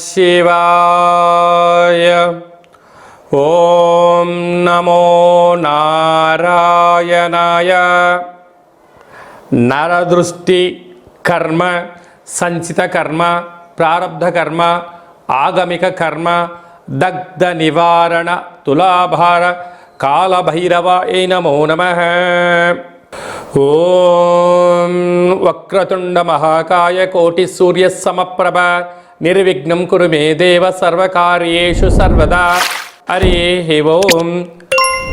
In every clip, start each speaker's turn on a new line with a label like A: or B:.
A: శివాయ ఓం నమో నారాయణాయ నరదృష్టి కర్మ సంచిత కర్మ ప్రారంధ కర్మ ఆగమిక కర్మ దగ్ధ నివారణ తులాభార కాలభైరవ ఏ నమో నమ ఓం వక్రతుండ మహాకాయ కోటి సూర్య సమప్రభ నిర్విఘ్నం కురు మే దేవ సర్వకార్యేషు సర్వదా. హరి ఓం.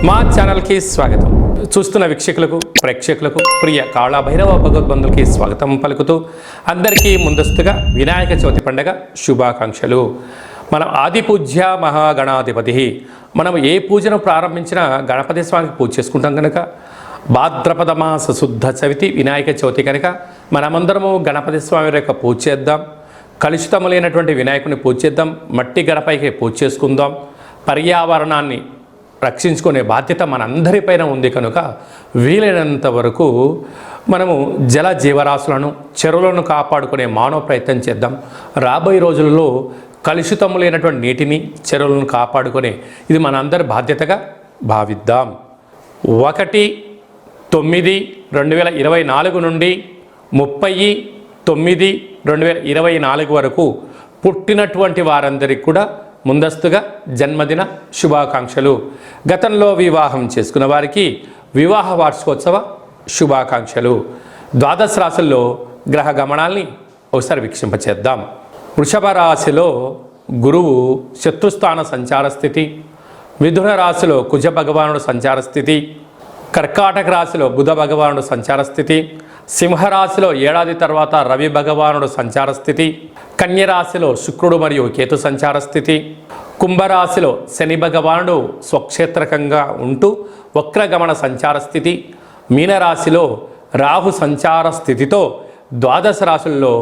A: మా ఛానల్కి స్వాగతం. చూస్తున్న వీక్షకులకు ప్రేక్షకులకు ప్రియ కాళభైరవ భగవద్బంధులకి స్వాగతం పలుకుతూ అందరికీ ముందస్తుగా వినాయక చవితి పండగ శుభాకాంక్షలు. మనం ఆది పూజ్య మహాగణాధిపతి. మనం ఏ పూజను ప్రారంభించినా గణపతి స్వామికి పూజ చేసుకుంటాం కనుక భాద్రపద మాస శుద్ధ చవితి వినాయక చవితి కనుక మనమందరము గణపతి స్వామి యొక్క పూజ చేద్దాం. కలుషితము లేనటువంటి వినాయకుని పూజ చేద్దాం మట్టి గడపైకి పూజ చేసుకుందాం. పర్యావరణాన్ని రక్షించుకునే బాధ్యత మనందరిపైన ఉంది కనుక వీలైనంత వరకు మనము జల జీవరాశులను చెరువులను కాపాడుకునే మానవ ప్రయత్నం చేద్దాం. రాబోయే రోజులలో కలుషితము లేనటువంటి నీటిని చెరువులను కాపాడుకునే ఇది మనందరి బాధ్యతగా భావిద్దాం. ఒకటి తొమ్మిది రెండు వేల ఇరవై నాలుగు నుండి ముప్పై తొమ్మిది రెండు వేల ఇరవై నాలుగు వరకు పుట్టినటువంటి వారందరికీ కూడా ముందస్తుగా జన్మదిన శుభాకాంక్షలు. గతంలో వివాహం చేసుకున్న వారికి వివాహ వార్షికోత్సవ శుభాకాంక్షలు. ద్వాదశ రాశుల్లో గ్రహ గమనాల్ని ఒకసారి వీక్షింపచేద్దాం. వృషభ రాశిలో గురువు శత్రుస్థాన సంచార స్థితి మిథున రాశిలో కుజ భగవానుడు సంచార స్థితి కర్కాటక రాశిలో బుధ భగవానుడు సంచార స్థితి సింహరాశిలో ఏడాది తర్వాత రవి భగవానుడు సంచార స్థితి కన్యరాశిలో శుక్రుడు మరియు కేతు సంచార స్థితి కుంభరాశిలో శని భగవానుడు స్వక్షేత్రకంగా ఉంటూ వక్రగమన సంచార స్థితి మీనరాశిలో రాహు సంచార స్థితితో ద్వాదశ రాశుల్లో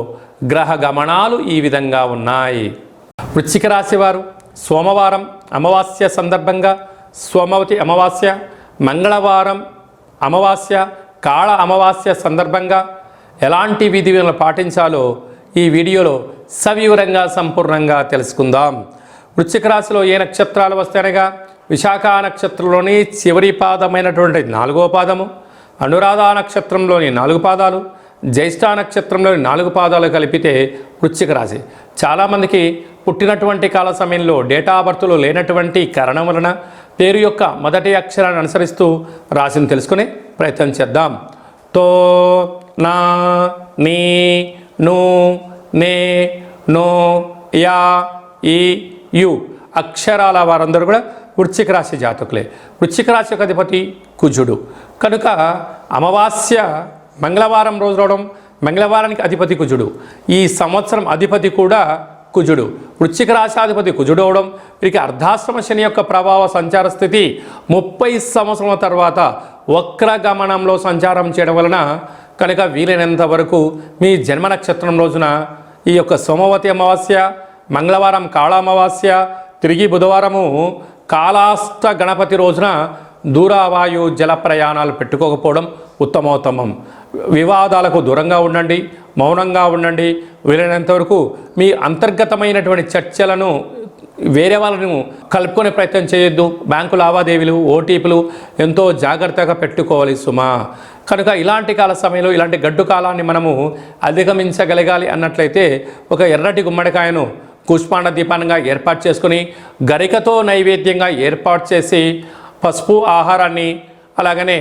A: గ్రహ గమనాలు ఈ విధంగా ఉన్నాయి. వృశ్చిక రాశి వారు సోమవారం అమావాస్య సందర్భంగా సోమవతి అమావాస్య మంగళవారం అమావాస్య కాళ అమావాస్య సందర్భంగా ఎలాంటి విధులను పాటించాలో ఈ వీడియోలో సవివరంగా సంపూర్ణంగా తెలుసుకుందాం. వృశ్చిక రాశిలో ఏ నక్షత్రాలు వస్తాయనగా? విశాఖ నక్షత్రంలోని చివరి పాదమైనటువంటి నాలుగో పాదము అనురాధ నక్షత్రంలోని నాలుగు పాదాలు జ్యేష్ఠ నక్షత్రంలోని నాలుగు పాదాలు కలిపితే వృశ్చిక రాశి. చాలామందికి పుట్టినటువంటి కాల సమయంలో డేటా బర్త్లో లేనటువంటి కారణం వలన పేరు యొక్క మొదటి అక్షరాన్ని అనుసరిస్తూ రాశిని తెలుసుకునే ప్రయత్నం చేద్దాం. తో నా నీ ను నే నో యా ఈ యు అక్షరాల వారందరూ కూడా వృశ్చిక రాశి జాతకులే. వృశ్చిక రాశి యొక్క అధిపతి కుజుడు. కనుక అమావాస్య మంగళవారం రోజు రావడం మంగళవారానికి అధిపతి కుజుడు. ఈ సంవత్సరం అధిపతి కూడా కుజుడు. వృశ్చిక రాశాధిపతి కుజుడు అవడం వీరికి అర్ధాశ్రమ శని యొక్క ప్రభావ సంచార స్థితి ముప్పై సంవత్సరాల తర్వాత వక్ర గమనంలో సంచారం చేయడం వలన కనుక వీలైనంత వరకు మీ జన్మ నక్షత్రం రోజున ఈ యొక్క సోమవతి అమావాస్య మంగళవారం కాళ అమావాస్య తిరిగి బుధవారము కాళాష్ట గణపతి రోజున దూరావాయు జల ప్రయాణాలు పెట్టుకోకపోవడం ఉత్తమోత్తమం. వివాదాలకు దూరంగా ఉండండి మౌనంగా ఉండండి. వీలైనంత వరకు మీ అంతర్గతమైనటువంటి చర్చలను వేరే వాళ్ళను కలుపుకునే ప్రయత్నం చేయొద్దు. బ్యాంకు లావాదేవీలు ఓటీపీలు ఎంతో జాగ్రత్తగా పెట్టుకోవాలి సుమా. కనుక ఇలాంటి కాల సమయంలో ఇలాంటి గడ్డు కాలాన్ని మనము అధిగమించగలగాలి అన్నట్లయితే ఒక ఎర్రటి గుమ్మడికాయను కుష్పాండ దీపానంగా ఏర్పాటు చేసుకుని గరికతో నైవేద్యంగా ఏర్పాటు చేసి పసుపు ఆహారాన్ని అలాగనే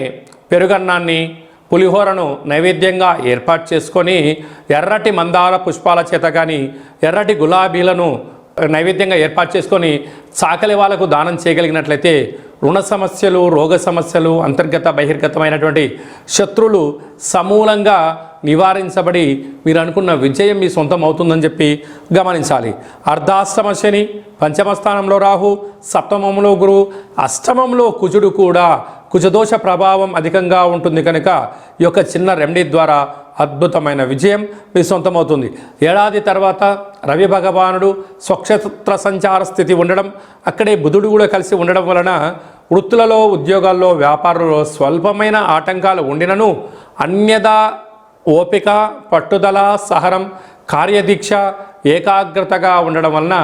A: పెరుగన్నాన్ని పులిహోరను నైవేద్యంగా ఏర్పాటు చేసుకొని ఎర్రటి మందార పుష్పాల చేత కానీ ఎర్రటి గులాబీలను నైవేద్యంగా ఏర్పాటు చేసుకొని చాకలి వాళ్ళకు దానం చేయగలిగినట్లయితే రుణ సమస్యలు రోగ సమస్యలు అంతర్గత బహిర్గతమైనటువంటి శత్రులు సమూలంగా నివారించబడి మీరు అనుకున్న విజయం మీ సొంతం అవుతుందని చెప్పి గమనించాలి. అర్ధాష్టమ శని పంచమ స్థానంలో రాహు సప్తమంలో గురువు అష్టమంలో కుజుడు కూడా కుజదోష ప్రభావం అధికంగా ఉంటుంది కనుక ఈ యొక్క చిన్న రెమెడీ ద్వారా అద్భుతమైన విజయం మీ సొంతమవుతుంది. ఏడాది తర్వాత రవి భగవానుడు స్వక్షేత్ర సంచార స్థితి ఉండడం అక్కడే బుధుడు కూడా కలిసి ఉండడం వలన వృత్తులలో ఉద్యోగాల్లో వ్యాపారంలో స్వల్పమైన ఆటంకాలు ఉండినను. అన్యదా ఓపిక పట్టుదల సహనం కార్యదీక్ష ఏకాగ్రతగా ఉండడం వలన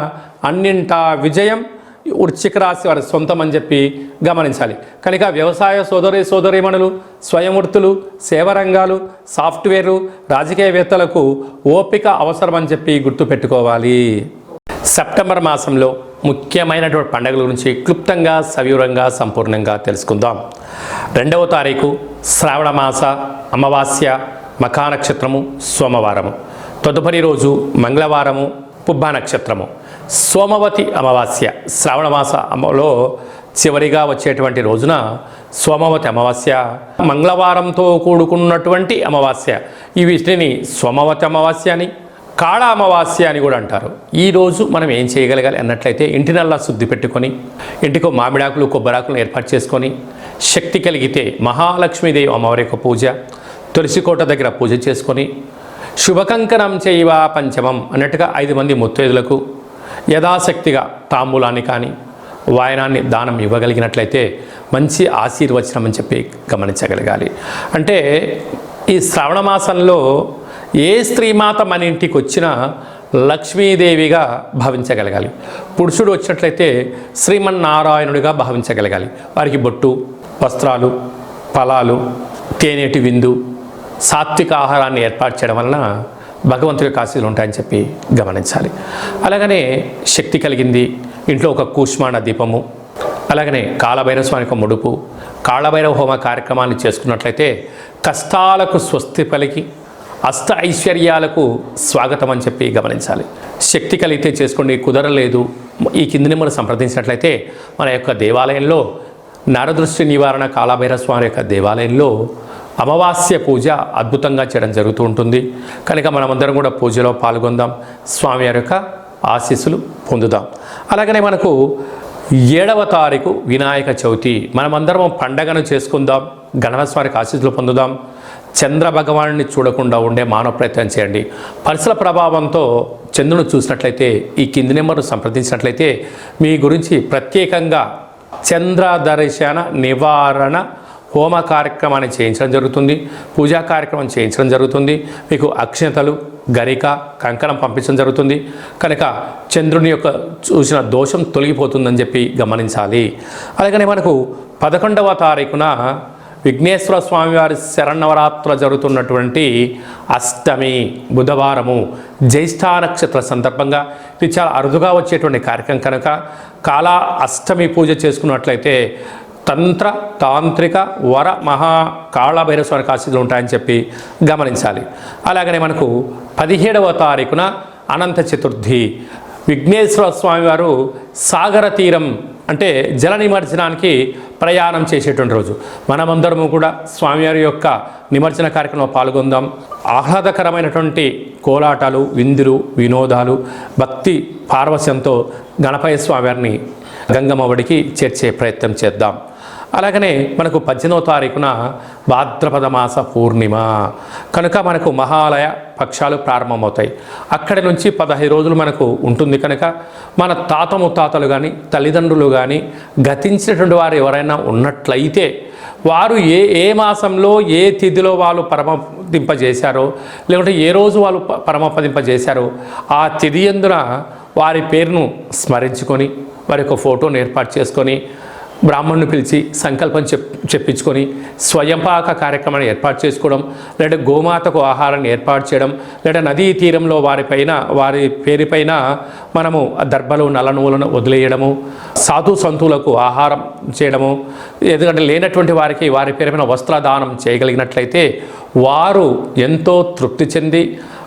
A: అన్నింటా విజయం వృశ్చిక రాశి వారి సొంతం అని చెప్పి గమనించాలి. కనుక వ్యవసాయ సోదరి సోదరీమణులు స్వయం వృత్తులు సాఫ్ట్వేర్లు రాజకీయవేత్తలకు ఓపిక అవసరం అని చెప్పి గుర్తుపెట్టుకోవాలి. సెప్టెంబర్ మాసంలో ముఖ్యమైనటువంటి పండుగల గురించి క్లుప్తంగా సవివరంగా సంపూర్ణంగా తెలుసుకుందాం. రెండవ తారీఖు శ్రావణ మాస అమావాస్య మఖా నక్షత్రము సోమవారము. తదుపరి రోజు మంగళవారము పుబ్బా నక్షత్రము. సోమవతి అమావాస్య. శ్రావణ మాసంలో అమలో చివరిగా వచ్చేటువంటి రోజున సోమవతి అమావాస్య. మంగళవారంతో కూడుకున్నటువంటి అమావాస్య. ఈ వీటిని సోమవతి అమావాస్య అని కాళ అమావాస్య అని కూడా అంటారు. ఈరోజు మనం ఏం చేయగలగాలి అన్నట్లయితే ఇంటినల్లా శుద్ధి పెట్టుకొని ఇంటికో మామిడాకులు కొబ్బరాకులను ఏర్పాటు చేసుకొని శక్తి కలిగితే మహాలక్ష్మీదేవి అమ్మవారి యొక్క పూజ తులసికోట దగ్గర పూజ చేసుకొని శుభకంకణం చేయవా పంచమం అన్నట్టుగా ఐదు మంది ముత్తైదులకు యథాశక్తిగా తాంబూలాన్ని కానీ వాయనాన్ని దానం ఇవ్వగలిగినట్లయితే మంచి ఆశీర్వచనం అని చెప్పి గమనించగలగాలి. అంటే ఈ శ్రావణ మాసంలో ఏ స్త్రీమాత మన ఇంటికి వచ్చినా లక్ష్మీదేవిగా భావించగలగాలి. పురుషుడు వచ్చినట్లయితే శ్రీమన్నారాయణుడిగా భావించగలగాలి. వారికి బొట్టు వస్త్రాలు ఫలాలు తేనెటి విందు సాత్విక ఆహారాన్ని ఏర్పాటు చేయడం వలన భగవంతుడి యొక్క ఆశీలు ఉంటాయని చెప్పి గమనించాలి. అలాగనే శక్తి కలిగింది. ఇంట్లో ఒక కూష్మాణ దీపము అలాగనే కాళభైరవ స్వామి యొక్క ముడుపు కాళభైరవ హోమ కార్యక్రమాన్ని చేసుకున్నట్లయితే కష్టాలకు స్వస్తి పలికి అష్ట ఐశ్వర్యాలకు స్వాగతం అని చెప్పి గమనించాలి. శక్తి కలిగితే చేసుకోండి కుదరలేదు. ఈ కిందిని మనం సంప్రదించినట్లయితే మన యొక్క దేవాలయంలో నరదృష్టి నివారణ కాళభైరవ స్వామి యొక్క దేవాలయంలో అమావాస్య పూజ అద్భుతంగా చేయడం జరుగుతూ ఉంటుంది. కనుక మనమందరం కూడా పూజలో పాల్గొందాం. స్వామివారి యొక్క ఆశీస్సులు పొందుదాం. అలాగనే మనకు ఏడవ తారీఖు వినాయక చవితి. మనమందరం పండగను చేసుకుందాం. గణపతి ఆశీస్సులు పొందుదాం. చంద్ర భగవాన్ని చూడకుండా ఉండే మానవ ప్రయత్నం చేయండి. పరిసర ప్రభావంతో చంద్రుని చూసినట్లయితే ఈ కింది నెంబర్ను సంప్రదించినట్లయితే మీ గురించి ప్రత్యేకంగా చంద్ర దర్శన నివారణ హోమ కార్యక్రమాన్ని చేయించడం జరుగుతుంది పూజా కార్యక్రమం చేయించడం జరుగుతుంది మీకు అక్షతలు గరిక కంకణం పంపించడం జరుగుతుంది. కనుక చంద్రుని యొక్క చూసిన దోషం తొలగిపోతుందని చెప్పి గమనించాలి. అలాగనే మనకు పదకొండవ తారీఖున విఘ్నేశ్వర స్వామివారి శరణవరాత్రులు జరుగుతున్నటువంటి అష్టమి బుధవారము జ్యేష్ఠ నక్షత్ర సందర్భంగా ఇది చాలా అరుదుగా వచ్చేటువంటి కార్యక్రమం. కనుక కాలా అష్టమి పూజ చేసుకున్నట్లయితే తంత్ర తాంత్రిక వర మహా కాళభైరవ స్వామికి ఉంటాయని చెప్పి గమనించాలి. అలాగనే మనకు పదిహేడవ తారీఖున అనంత చతుర్థి. విఘ్నేశ్వర స్వామివారు సాగర తీరం అంటే జల నిమజ్జనానికి ప్రయాణం చేసేటువంటి రోజు. మనమందరము కూడా స్వామివారి యొక్క నిమజ్జన కార్యక్రమంలో పాల్గొందాం. ఆహ్లాదకరమైనటువంటి కోలాటాలు విందులు వినోదాలు భక్తి పార్వశ్యంతో గణపయ్య స్వామివారిని గంగమ్మ ఒడికి చేర్చే ప్రయత్నం చేద్దాం. అలాగనే మనకు పద్దెనిమిదవ తారీఖున భాద్రపద మాస పూర్ణిమ. కనుక మనకు మహాలయ పక్షాలు ప్రారంభమవుతాయి. అక్కడి నుంచి పదహైదు రోజులు మనకు ఉంటుంది కనుక మన తాత ముత్తాతలు కానీ తల్లిదండ్రులు కానీ గతించినటువంటి వారు ఎవరైనా ఉన్నట్లయితే వారు ఏ ఏ మాసంలో ఏ తిథిలో వాళ్ళు పరమపదింపజేశారో లేకుంటే ఏ రోజు వాళ్ళు ప- పరమపదింపజేశారో ఆ తిథి ఎందున వారి పేరును స్మరించుకొని వారి యొక్క ఫోటోను ఏర్పాటు చేసుకొని బ్రాహ్మణ్ణి పిలిచి సంకల్పం చెప్ చెప్పించుకొని స్వయంపాక కార్యక్రమాన్ని ఏర్పాటు చేసుకోవడం లేదా గోమాతకు ఆహారాన్ని ఏర్పాటు చేయడం లేదా నదీ తీరంలో వారిపైన వారి పేరుపైన మనము దర్భలు నల్ల వదిలేయడము సాధు సంతులకు ఆహారం చేయడము ఎందుకంటే లేనటువంటి వారికి వారి పేరుపైన వస్త్రదానం చేయగలిగినట్లయితే వారు ఎంతో తృప్తి చెంది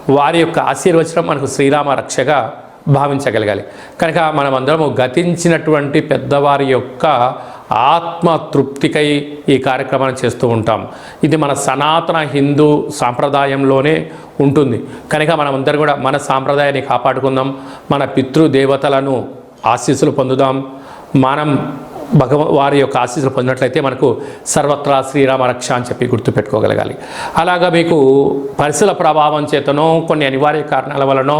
A: వారి యొక్క ఆశీర్వచనం మనకు శ్రీరామ రక్షగా భావించగలగాలి. కనుక మనమందరము గతించినటువంటి పెద్దవారి యొక్క ఆత్మ తృప్తికై ఈ కార్యక్రమాన్ని చేస్తూ ఉంటాం. ఇది మన సనాతన హిందూ సాంప్రదాయంలోనే ఉంటుంది. కనుక మనమందరం కూడా మన సాంప్రదాయాన్ని కాపాడుకుందాం. మన పితృదేవతలను ఆశీస్సులు పొందుదాం. మనం భగవ వారి యొక్క ఆశీస్సులు పొందినట్లయితే మనకు సర్వత్రా శ్రీరామ రక్ష అని చెప్పి గుర్తుపెట్టుకోగలగాలి. అలాగా మీకు పరిసర ప్రభావం చేతనో కొన్ని అనివార్య కారణాల వలనో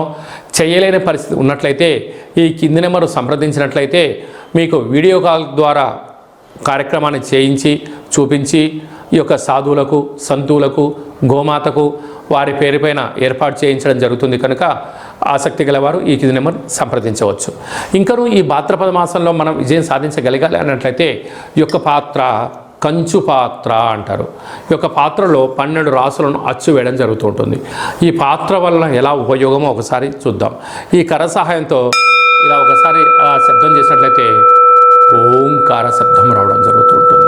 A: చేయలేని పరిస్థితి ఉన్నట్లయితే ఈ కింది నెంబరు సంప్రదించినట్లయితే మీకు వీడియో కాల్ ద్వారా కార్యక్రమాన్ని చేయించి చూపించి ఈ యొక్క సాధువులకు సంతువులకు గోమాతకు వారి పేరుపైన ఏర్పాటు చేయించడం జరుగుతుంది కనుక ఆసక్తి గలవారు ఈ కింది నెంబర్ సంప్రదించవచ్చు. ఇంకనూ ఈ భాద్రపద మాసంలో మనం విజయం సాధించగలగాలి అన్నట్లయితే ఈ యొక్క పాత్ర కంచు పాత్ర అంటారు. ఈ యొక్క పాత్రలో పన్నెండు రాసులను అచ్చు వేయడం జరుగుతూ ఉంటుంది ఈ పాత్ర వలన ఎలా ఉపయోగమో ఒకసారి చూద్దాం. ఈ కర సహాయంతో ఇలా ఒకసారి శబ్దం చేసినట్లయితే ఓంకార శబ్దం రావడం జరుగుతూ ఉంటుంది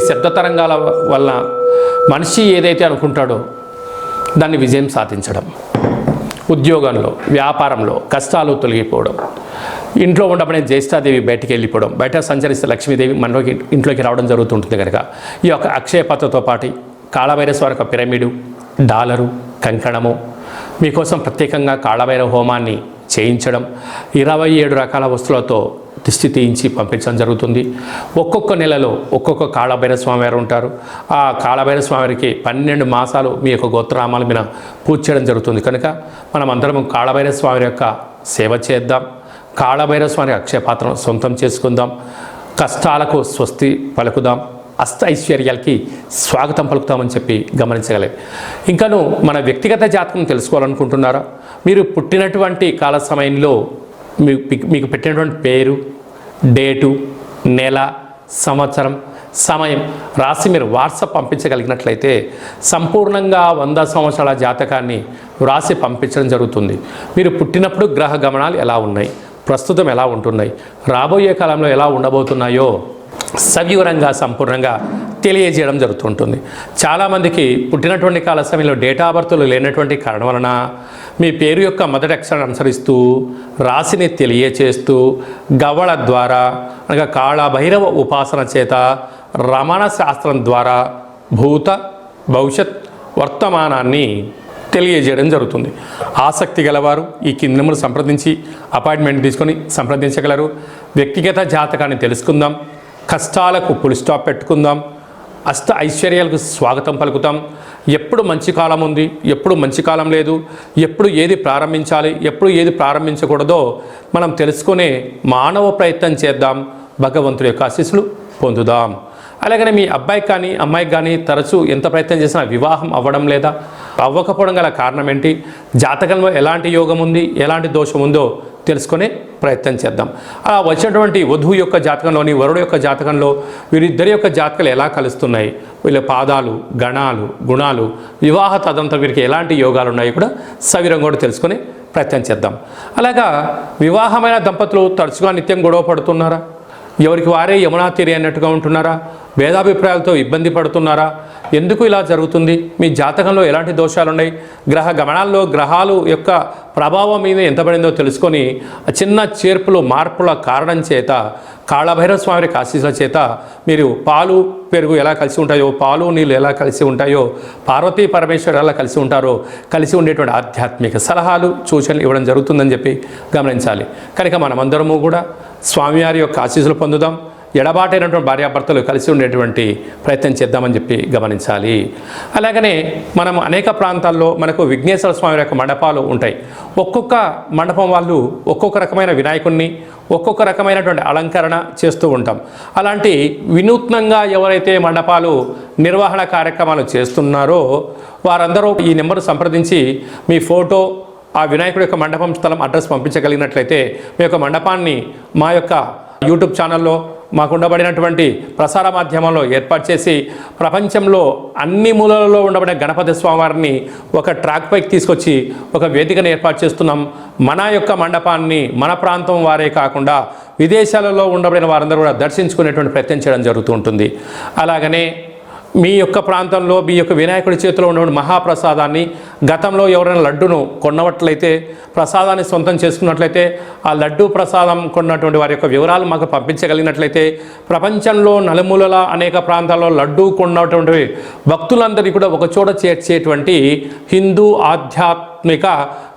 A: శబ్ద తరంగాల వల్ల మనిషి ఏదైతే అనుకుంటాడో దాన్ని విజయం సాధించడం. ఉద్యోగంలో వ్యాపారంలో కష్టాలు తొలగిపోవడం. ఇంట్లో ఉండబడే జ్యేష్ఠాదేవి బయటికి వెళ్ళిపోవడం. బయట సంచరిస్తే లక్ష్మీదేవి మనలోకి ఇంట్లోకి రావడం జరుగుతుంటుంది కనుక ఈ యొక్క అక్షయ పాత్రతో పాటు కాళభైరస్వారి యొక్క పిరమిడు డాలరు కంకణము మీకోసం ప్రత్యేకంగా కాళభైరవ హోమాన్ని చేయించడం. ఇరవై ఏడు రకాల వస్తువులతో దిష్టి తీయించి పంపించడం జరుగుతుంది. ఒక్కొక్క నెలలో ఒక్కొక్క కాళభైరవ స్వామివారు ఉంటారు. ఆ కాళభైరవ స్వామివారికి పన్నెండు మాసాలు మీ యొక్క గోత్రనామాల మీద పూజ చేయడం జరుగుతుంది. కనుక మనం అందరం కాళభైరవ స్వామి యొక్క సేవ చేద్దాం. కాళభైరవ స్వామి అక్షయపాత్రను సొంతం చేసుకుందాం. కష్టాలకు స్వస్తి పలుకుదాం. అష్ట ఐశ్వర్యాలకి స్వాగతం పలుకుతామని చెప్పి గమనించగలే. ఇంకాను మన వ్యక్తిగత జాతకం తెలుసుకోవాలనుకుంటున్నారా? మీరు పుట్టినటువంటి కాల సమయంలో మీకు- మీకు పెట్టినటువంటి పేరు డేటు నెల సంవత్సరం సమయం రాసి మీరు వాట్సాప్ పంపించగలిగినట్లయితే సంపూర్ణంగా వంద సంవత్సరాల జాతకాన్ని వ్రాసి పంపించడం జరుగుతుంది. మీరు పుట్టినప్పుడు గ్రహ గమనాలు ఎలా ఉన్నాయి? ప్రస్తుతం ఎలా ఉంటున్నాయి? రాబోయే కాలంలో ఎలా ఉండబోతున్నాయో సవివరంగా సంపూర్ణంగా తెలియజేయడం జరుగుతుంటుంది. చాలామందికి పుట్టినటువంటి కాల సమయంలో డేటా బర్త్లు లేనటువంటి కారణం వలన మీ పేరు యొక్క మొదటి అక్షరాన్ని అనుసరిస్తూ రాశిని తెలియచేస్తూ గవళ ద్వారా అనగా కాళభైరవ ఉపాసన చేత రమణ శాస్త్రం ద్వారా భూత భవిష్యత్ వర్తమానాన్ని తెలియజేయడం జరుగుతుంది. ఆసక్తి గలవారు ఈ కింది నెంబర్ సంప్రదించి అపాయింట్మెంట్ తీసుకొని సంప్రదించగలరు. వ్యక్తిగత జాతకాన్ని తెలుసుకుందాం. కష్టాలకు పులి స్టాప్ పెట్టుకుందాం. అష్ట ఐశ్వర్యాలకు స్వాగతం పలుకుతాం. ఎప్పుడు మంచి కాలం ఉంది ఎప్పుడు మంచి కాలం లేదు ఎప్పుడు ఏది ప్రారంభించాలి ఎప్పుడు ఏది ప్రారంభించకూడదో మనం తెలుసుకునే మానవ ప్రయత్నం చేద్దాం. భగవంతుడి యొక్క ఆశీస్సులు పొందుదాం. అలాగనే మీ అబ్బాయికి కానీ అమ్మాయికి కానీ తరచూ ఎంత ప్రయత్నం చేసినా వివాహం అవ్వడం లేదా అవ్వకపోవడం గల కారణం ఏంటి జాతకంలో ఎలాంటి యోగం ఉంది ఎలాంటి దోషం ఉందో తెలుసుకునే ప్రయత్నం చేద్దాం. అలా వచ్చినటువంటి వధువు యొక్క జాతకంలోని వరుడు యొక్క జాతకంలో వీరిద్దరి యొక్క జాతకాలు ఎలా కలుస్తున్నాయి? వీళ్ళ పాదాలు గణాలు గుణాలు వివాహ తదంతరం వీరికి ఎలాంటి యోగాలు ఉన్నాయి కూడా సవిరం కూడా తెలుసుకొని ప్రయత్నం చేద్దాం. అలాగా వివాహమైన దంపతులు తరచుగా నిత్యం గొడవ పడుతున్నారా? ఎవరికి వారే యమునా తీరి అన్నట్టుగా ఉంటున్నారా? భేదాభిప్రాయాలతో ఇబ్బంది పడుతున్నారా? ఎందుకు ఇలా జరుగుతుంది? మీ జాతకంలో ఎలాంటి దోషాలు ఉన్నాయి గ్రహ గమనాల్లో గ్రహాలు యొక్క ప్రభావం మీద ఎంత పడిందో తెలుసుకొని చిన్న చేర్పులు మార్పుల కారణం చేత కాళభైరవ స్వామి ఆశీస్సుల చేత మీరు పాలు పెరుగు ఎలా కలిసి ఉంటాయో పాలు నీళ్ళు ఎలా కలిసి ఉంటాయో పార్వతీ పరమేశ్వరు ఎలా కలిసి ఉంటారో కలిసి ఉండేటువంటి ఆధ్యాత్మిక సలహాలు సూచనలు ఇవ్వడం జరుగుతుందని చెప్పి గమనించాలి. కనుక మనమందరము కూడా స్వామివారి యొక్క ఆశీస్సులు పొందుదాం. ఎడబాటైనటువంటి భార్యాభర్తలు కలిసి ఉండేటువంటి ప్రయత్నం చేద్దామని చెప్పి గమనించాలి. అలాగనే మనం అనేక ప్రాంతాల్లో మనకు విఘ్నేశ్వర స్వామి యొక్క మండపాలు ఉంటాయి. ఒక్కొక్క మండపం వాళ్ళు ఒక్కొక్క రకమైన వినాయకుడిని ఒక్కొక్క రకమైనటువంటి అలంకరణ చేస్తూ ఉంటాం. అలాంటి వినూత్నంగా ఎవరైతే మండపాలు నిర్వహణ కార్యక్రమాలు చేస్తున్నారో వారందరూ ఈ నెంబర్ సంప్రదించి మీ ఫోటో ఆ వినాయకుడి యొక్క మండపం స్థలం అడ్రస్ పంపించగలిగినట్లయితే మీ యొక్క మండపాన్ని మా యొక్క యూట్యూబ్ ఛానల్లో మాకు ఉండబడినటువంటి ప్రసార మాధ్యమంలో ఏర్పాటు చేసి ప్రపంచంలో అన్ని మూలలలో ఉండబడే గణపతి స్వామివారిని ఒక ట్రాక్ పైకి తీసుకొచ్చి ఒక వేదికను ఏర్పాటు చేస్తున్నాం. మన యొక్క మండపాన్ని మన ప్రాంతం వారే కాకుండా విదేశాలలో ఉండబడిన వారందరూ కూడా దర్శించుకునేటువంటి ప్రయత్నం చేయడం జరుగుతూ ఉంటుంది. అలాగనే మీ యొక్క ప్రాంతంలో మీ యొక్క వినాయకుడి చేతిలో ఉన్న మహాప్రసాదాన్ని గతంలో ఎవరైనా లడ్డును కొన్నట్లయితే ప్రసాదాన్ని సొంతం చేసుకున్నట్లయితే ఆ లడ్డు ప్రసాదం కొన్నటువంటి వారి యొక్క వివరాలు మాకు పంపించగలిగినట్లయితే ప్రపంచంలో నలుమూలల అనేక ప్రాంతాల్లో లడ్డు కొన్నటువంటి భక్తులందరికీ కూడా ఒకచోట చేర్చేటువంటి హిందూ ఆధ్యాత్మిక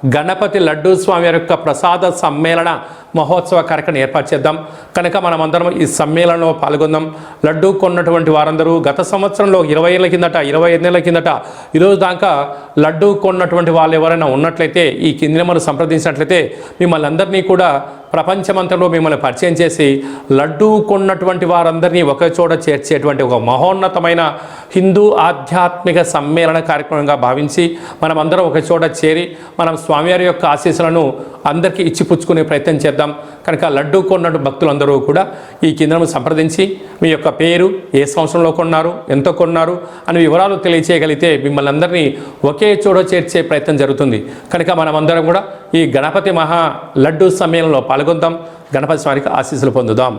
A: గణపతి లడ్డూ స్వామి యొక్క ప్రసాద సమ్మేళన మహోత్సవ కార్యక్రమం ఏర్పాటు చేద్దాం. కనుక మనమందరం ఈ సమ్మేళనంలో పాల్గొందాం. లడ్డూ కొన్నటువంటి వారందరూ గత సంవత్సరంలో ఇరవై ఏళ్ళ కిందట ఇరవై ఐదు నెలల కిందట ఈరోజు దాకా లడ్డూ కొన్నటువంటి వాళ్ళు ఎవరైనా ఉన్నట్లయితే ఈ కింది సంప్రదించినట్లయితే మిమ్మల్ని అందరినీ కూడా ప్రపంచమంతలో మిమ్మల్ని పరిచయం చేసి లడ్డూ కొన్నటువంటి వారందరినీ ఒక చోట చేర్చేటువంటి ఒక మహోన్నతమైన హిందూ ఆధ్యాత్మిక సమ్మేళన కార్యక్రమంగా భావించి మనమందరం ఒక చోట చేరి మనం స్వామివారి యొక్క ఆశీస్సులను అందరికీ ఇచ్చిపుచ్చుకునే ప్రయత్నం చేద్దాం. కనుక లడ్డూ కొన్నట్టు భక్తులందరూ కూడా ఈ కేంద్రం సంప్రదించి మీ యొక్క పేరు ఏ సంవత్సరంలో కొన్నారు ఎంత కొన్నారు అనే వివరాలు తెలియచేయగలిగితే మిమ్మల్ని అందరినీ ఒకే చోట చేర్చే ప్రయత్నం జరుగుతుంది. కనుక మనమందరం కూడా ఈ గణపతి మహా లడ్డూ సమ్మేళనంలో పాల్గొందాం. గణపతి స్వామికి ఆశీస్సులు పొందుదాం.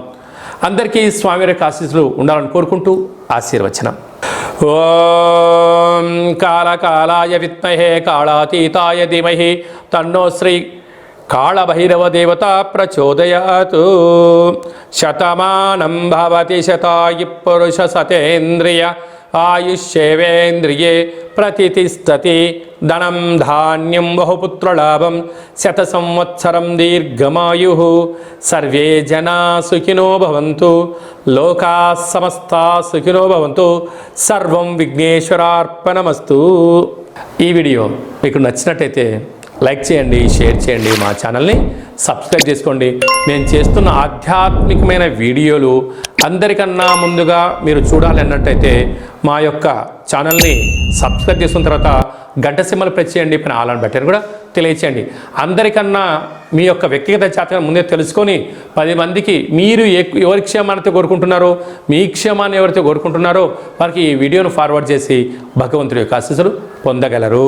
A: అందరికీ స్వామివారికి యొక్క ఆశీస్సులు ఉండాలని కోరుకుంటూ ఆశీర్వచనం. ఓం కాళకాలాయ విత్మహే కాళాతీతాయ ధీమహి తన్నో శ్రీ కాళభైరవ దేవత ప్రచోదయాతు. శతమానం భవతి శతాయి పురుష సతేంద్రియ ఆయుష్యేవేంద్రియే ప్రతిష్టతి ధనం ధాన్యం బహుపుత్రలాభం శత సంవత్సరం దీర్ఘమాయు సర్వే జనా సుఖినో భవంతు లోకా సమస్త సుఖినో భవంతు సర్వం విఘ్నేశ్వరార్పణమస్తు ఈ వీడియో మీకు నచ్చినట్టయితే లైక్ చేయండి షేర్ చేయండి మా ఛానల్ని. సబ్స్క్రైబ్ చేసుకోండి. నేను చేస్తున్న ఆధ్యాత్మికమైన వీడియోలు అందరికన్నా ముందుగా మీరు చూడాలి అన్నట్టయితే మా యొక్క ఛానల్ని సబ్స్క్రైబ్ చేసుకున్న తర్వాత గంట సిమ్మలు ప్రెస్ చేయండి పైన ఆలని బట్టని కూడా తెలియచేయండి. అందరికన్నా మీ యొక్క వ్యక్తిగత జాతకాన్ని ముందే తెలుసుకొని పది మందికి మీరు ఎవరి క్షేమాన్ని కోరుకుంటున్నారో మీ క్షేమాన్ని ఎవరైతే కోరుకుంటున్నారో వారికి ఈ వీడియోను ఫార్వర్డ్ చేసి భగవంతుడి యొక్క ఆశీస్సులు పొందగలరు.